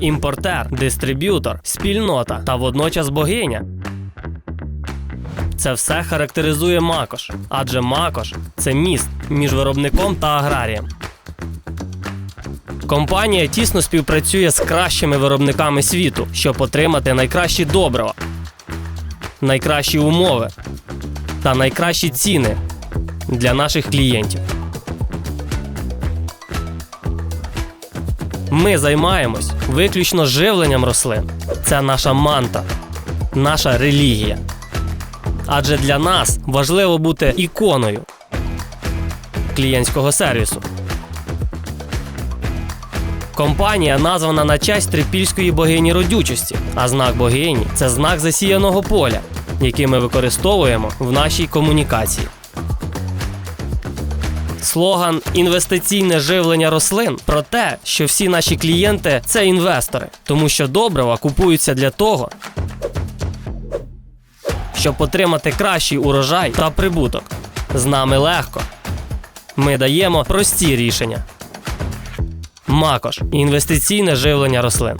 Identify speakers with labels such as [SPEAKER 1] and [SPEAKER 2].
[SPEAKER 1] імпортер, дистриб'ютор, спільнота та водночас богиня. Це все характеризує Макош, адже Макош це міст між виробником та аграрієм. Компанія тісно співпрацює з кращими виробниками світу, щоб отримати найкращі добрива, найкращі умови та найкращі ціни для наших клієнтів. Ми займаємось виключно живленням рослин. Це наша манта, наша релігія. Адже для нас важливо бути іконою клієнтського сервісу. Компанія названа на честь трипільської богині родючості, а знак богині це знак засіяного поля, який ми використовуємо в нашій комунікації. Слоган інвестиційне живлення рослин про те, що всі наші клієнти це інвестори, тому що добрива купуються для того, щоб отримати кращий урожай та прибуток. З нами легко. Ми даємо прості рішення. Макош інвестиційне живлення рослин.